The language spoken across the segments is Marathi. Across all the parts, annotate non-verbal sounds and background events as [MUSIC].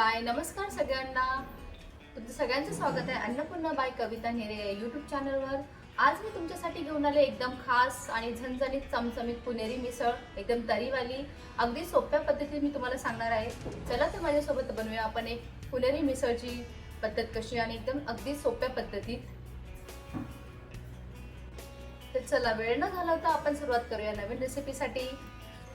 शिवाय नमस्कार सगळ्यांना. तुमचं सगळ्यांचं स्वागत आहे अन्नपूर्णा बाय कविता नेरे यूट्यूब चॅनलवर आज मी तुमच्यासाठी घेऊन आले एकदम खास आणि झणझणीत चमचमीत पुणेरी मिसळ एकदम तरीवाली. अगदी सोप्या पद्धतीत मी तुम्हाला सांगणार आहे. चला तर माझ्यासोबत बनवूया आपण एक पुणेरी मिसळची पद्धत कशी आणि एकदम अगदी सोप्या पद्धतीत. तर चला वेळ न घालवता आपण सुरुवात करूया नवीन रेसिपीसाठी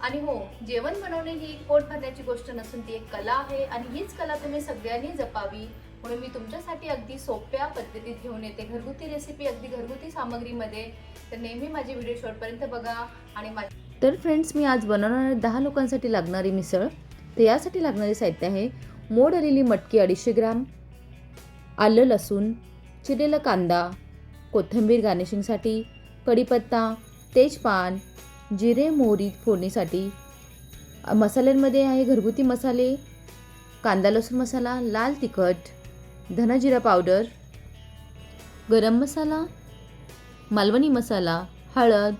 आणि हो जेवण बनवणे ही पोट भरण्याची गोष्ट नसून ती एक कला आहे आणि हीच कला तुम्ही सगळ्यांनी जपावी. म्हणून मी तुमच्यासाठी अगदी सोप्या पद्धतीत घेऊन येते. घरगुती रेसिपी अगदी घरगुती सामग्रीमध्ये. तर नेहमी माझे व्हिडिओ शॉर्टपर्यंत बघा आणि माझी तर फ्रेंड्स मी आज बनवणार दहा लोकांसाठी लागणारी मिसळ. तर यासाठी लागणारे साहित्य आहे मोड आलेली मटकी अडीचशे ग्राम आलं लसूण चिरलेला कांदा कोथिंबीर गार्निशिंगसाठी कढीपत्ता तेजपान जिरे मोहरी फोडणीसाठी. मसाल्यांमध्ये आहे घरगुती मसाले कांदा लसूण मसाला लाल तिखट धनाजिरा पावडर गरम मसाला मालवणी मसाला हळद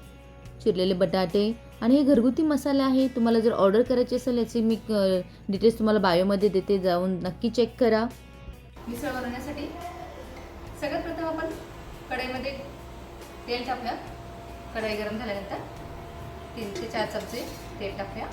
चिरलेले बटाटे आणि हे घरगुती मसाले आहे. तुम्हाला जर ऑर्डर करायची असेल याची मी डिटेल्स तुम्हाला बायोमध्ये देते जाऊन नक्की चेक करा. मिसळ बनवण्यासाठी सगळ्यात प्रथम आपण कढईमध्ये तेल टाकूया. कढई गरम झाल्यानंतर तीन ते चार चमचे तेल टाकूया.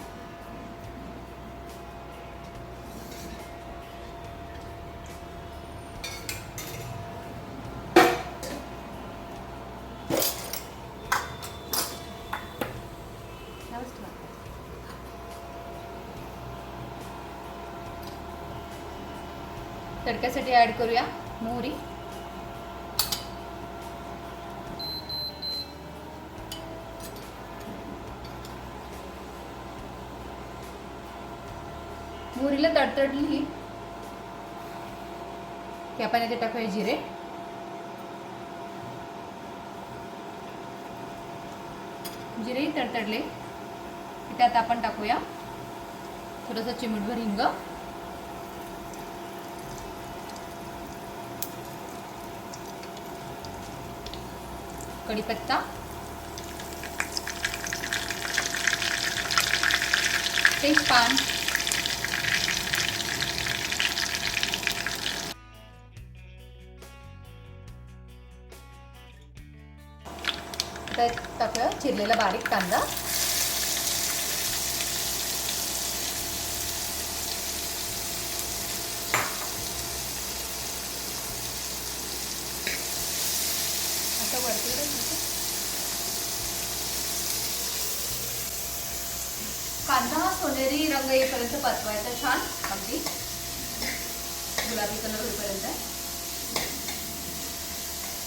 तडक्यासाठी ॲड करूया मोहरी. मोहरीला तडतडली. ही की आपण याचे टाकूया जिरे. जिरेही तडतडले. त्यात आपण टाकूया थोडंसं चिमटभर हिंग. कढीपत्ता. तेजपान आता टाकूया चिरलेला बारीक कांदा. कांदा हा सोनेरी रंग येईपर्यंत परतवायचा छान अगदी. गुलाबी कलर होईपर्यंत.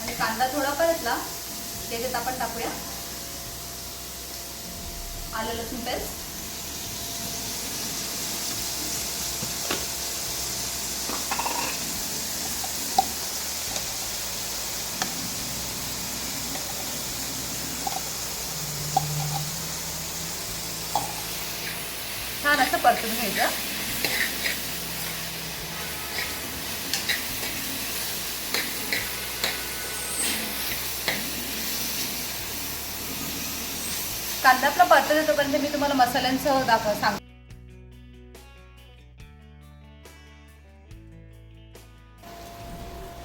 आणि कांदा थोडा परतला त्याच्यात आपण टाकूया. आलं लसूण पेस्ट छान असं परतून घ्यायचं कांदा आपला परतत येतोपर्यंत मी तुम्हाला मसाल्यांसह दाखव सांग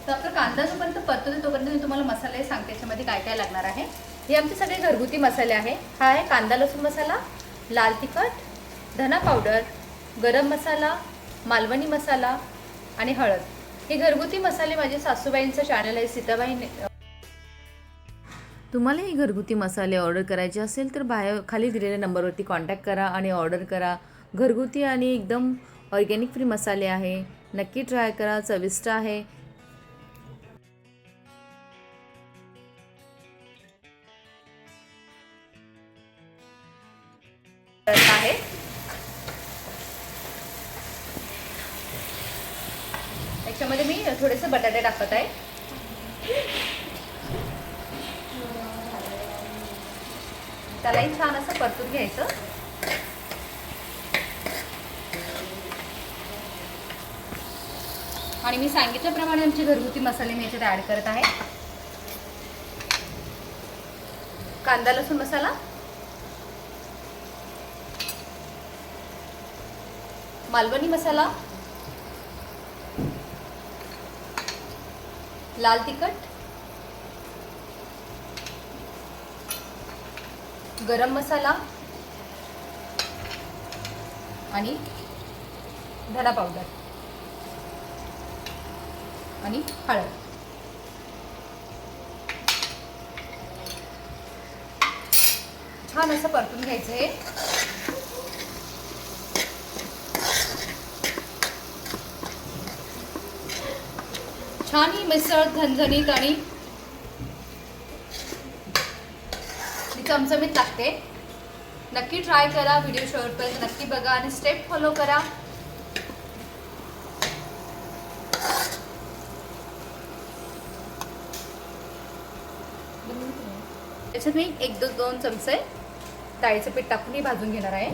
तर आपला कांदा जोपर्यंत परतत तोपर्यंत मी तुम्हाला मसाले सांगते याच्यामध्ये काय काय लागणार आहे. हे आमचे सगळे घरगुती मसाले आहे. हा आहे कांदा लसूण मसाला लाल तिखट धना पावडर गरम मसाला मालवणी मसाला आणि हळद. हे घरगुती मसाले माझे सासूबाईंचं चॅनल आहे सीताबाई तुम्हाला हे घरगुती मसाले ऑर्डर करायचे असेल तर बाहेर खाली दिलेल्या नंबरवरती कॉन्टॅक्ट करा आणि ऑर्डर करा. घरगुती आणि एकदम ऑर्गॅनिक फ्री मसाले आहे. नक्की ट्राय करा. चविष्ट आहे. त्यालाही छान असं परतून घ्यायचं. आणि मी सांगितल्याप्रमाणे आमचे घरगुती मसाले मी याच्यात ॲड करत आहे. कांदा लसूण मसाला. मालवणी मसाला. लाल तिखट. गरम मसाला आणि धना पावडर आणि हळद. छान असं परतून घ्यायचं हे. छान ही मिसळ झणझणीत आणि चमचमीत लागते. नक्की ट्राय करा व्हिडिओ शेवटपर्यंत नक्की बघा आणि स्टेप फॉलो करा. त्याच्यात मी एक दोन दोन चमचे डाळीचं पीठ टाकून भाजून घेणार आहे.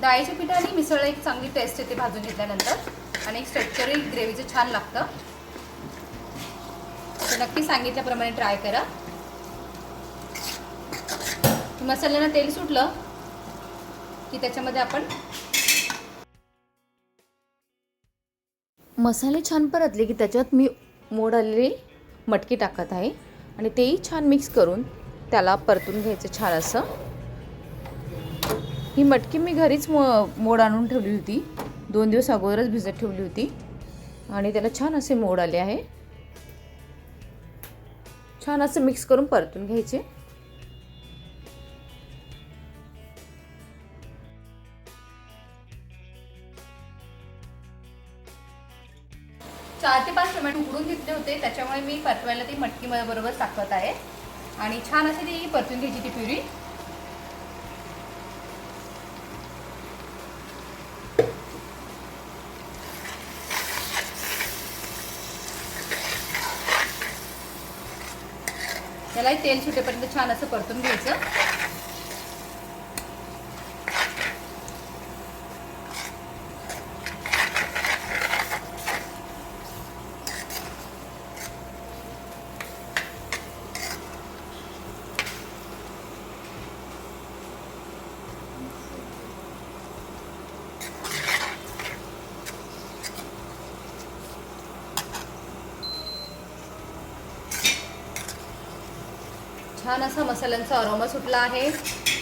डाळीच्या पिठाने मिसळ एक चांगली टेस्ट येते भाजून घेतल्यानंतर. आणि एक स्ट्रक्चरही ग्रेव्हीचं छान लागतं. नक्की सांगितल्याप्रमाणे ट्राय करा. मसाल्यांना तेल सुटलं की त्याच्यामध्ये आपण मसाले छान परतले की त्याच्यात मी मोड आलेली मटकी टाकत आहे आणि तेही छान मिक्स करून त्याला परतून घ्यायचं छान असं ही मटकी मी घरीच मो मोड आणून ठेवली होती. दोन दिवस अगोदरच भिजत ठेवली होती. आणि त्याला छान असे मोड आले आहे. छान असं मिक्स करून परतून घ्यायचे. चार ते पाच टोमॅटो उकडून घेतले होते त्याच्यामुळे मी परतवायला ती मटकी बरोबर टाकत आहे. आणि छान अशी ती परतून घ्यायची ती प्युरी. त्यालाही तेल सुटेपर्यंत छान असं परतून घ्यायचं. छान असा मसाल्यांचा अरोमा सुटला आहे.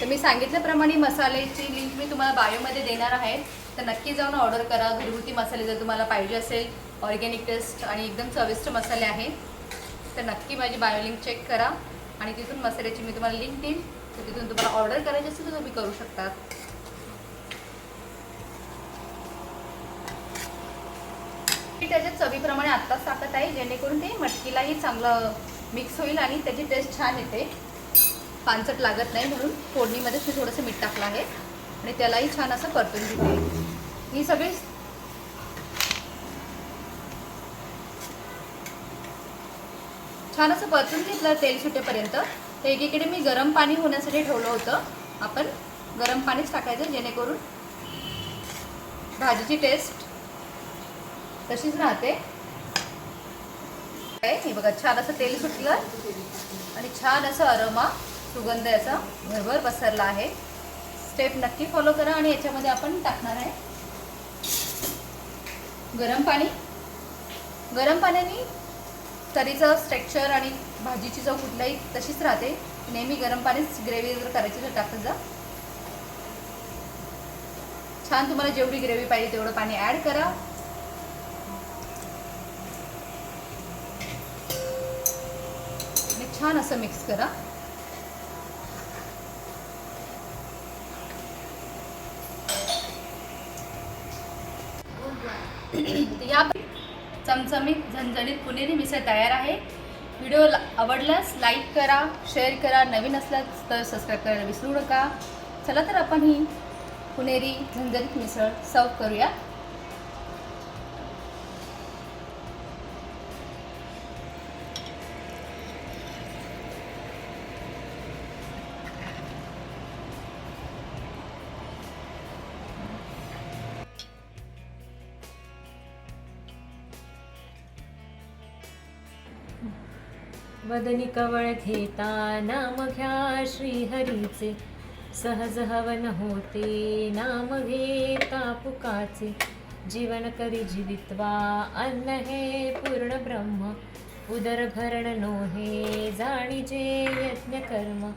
तर मी सांगितल्याप्रमाणे मसाल्याची लिंक मी तुम्हाला बायोमध्ये देणार आहे. तर नक्की जाऊन ऑर्डर करा. घरगुती मसाले जर तुम्हाला पाहिजे असेल ऑर्गॅनिक टेस्ट आणि एकदम चविष्ट मसाले आहे. तर नक्की माझी बायो लिंक चेक करा. आणि तिथून मसाल्याची मी तुम्हाला लिंक देईन. तर तिथून तुम्हाला ऑर्डर करायची असेल तर तुम्ही करू शकता. मी त्याच्यात चवीप्रमाणे आत्ताच टाकत आहे. जेणेकरून ते मटकीलाही चांगलं मिक्स होईल आणि त्याची टेस्ट छान येते. पानसट लागत नाही म्हणून फोडणीमध्ये मी थोडंसं मीठ टाकलं आहे. आणि त्यालाही छान असं परतून घेते. ही सगळी छान असं परतून घेतलं तेल सुटेपर्यंत. तर एकीकडे मी गरम पाणी होण्यासाठी ठेवलं होतं. आपण गरम पाणीच टाकायचं जेणेकरून भाजीची टेस्ट तशीच राहते. हे बघा छान असं तेल सुटलं. आणि छान असं अरोमा सुगंध याचा भरभर पसरला आहे. स्टेप नक्की फॉलो करा आणि याच्यामध्ये आपण टाकणार आहे गरम पाणी. गरम पाण्याने तरीचं स्ट्रेक्चर आणि भाजीची चव कुठलाही तशीच राहते. नेहमी गरम पाणीच ग्रेव्ही वगैरे करायची तर टाकत जा. छान तुम्हाला जेवढी ग्रेव्ही पाहिजे तेवढं पाणी ॲड करा आणि छान असं मिक्स करा. [COUGHS] या चमचमीत झणझणीत पुणेरी मिसळ तयार आहे. व्हिडिओ आवडल्यास लाईक करा शेअर करा नवीन असल्यास तर सबस्क्राईब करायला विसरू नका. चला तर आपण ही पुणेरी झणझणीत मिसळ सर्व करूया. वदनी कवळ घेता नाम घ्या श्रीहरीचे. सहज हवन होते नाम घेता पुकाचे. जीवन करी जीवित्वा अन्न हे पूर्ण ब्रह्म. उदर भरण नोहे जाणीजे यज्ञ कर्म.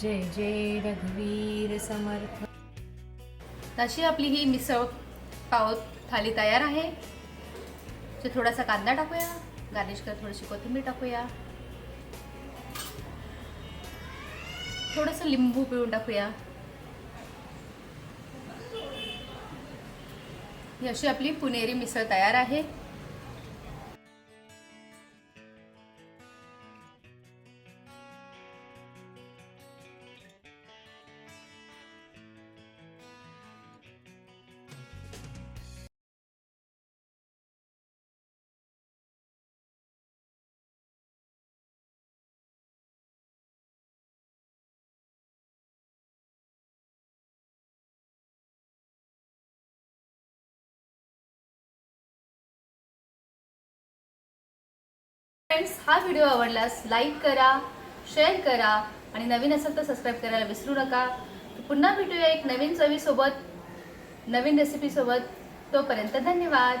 जय जय रघुवीर समर्थ. तशी आपली ही मिसळ पाव थाली तयार आहे. थोडासा कांदा टाकूया. गार्निश कर थोडीशी कोथिंबीर टाकूया. थोडंसं लिंबू पिळून टाकूया. ही अशी आपली पुणेरी मिसळ तयार आहे. फ्रेंड्स हा व्हिडिओ आवडल्यास लाईक करा शेअर करा आणि नवीन असेल तर सबस्क्राईब करायला विसरू नका. पुन्हा भेटूया एक नवीन चवीसोबत नवीन रेसिपीसोबत तोपर्यंत धन्यवाद.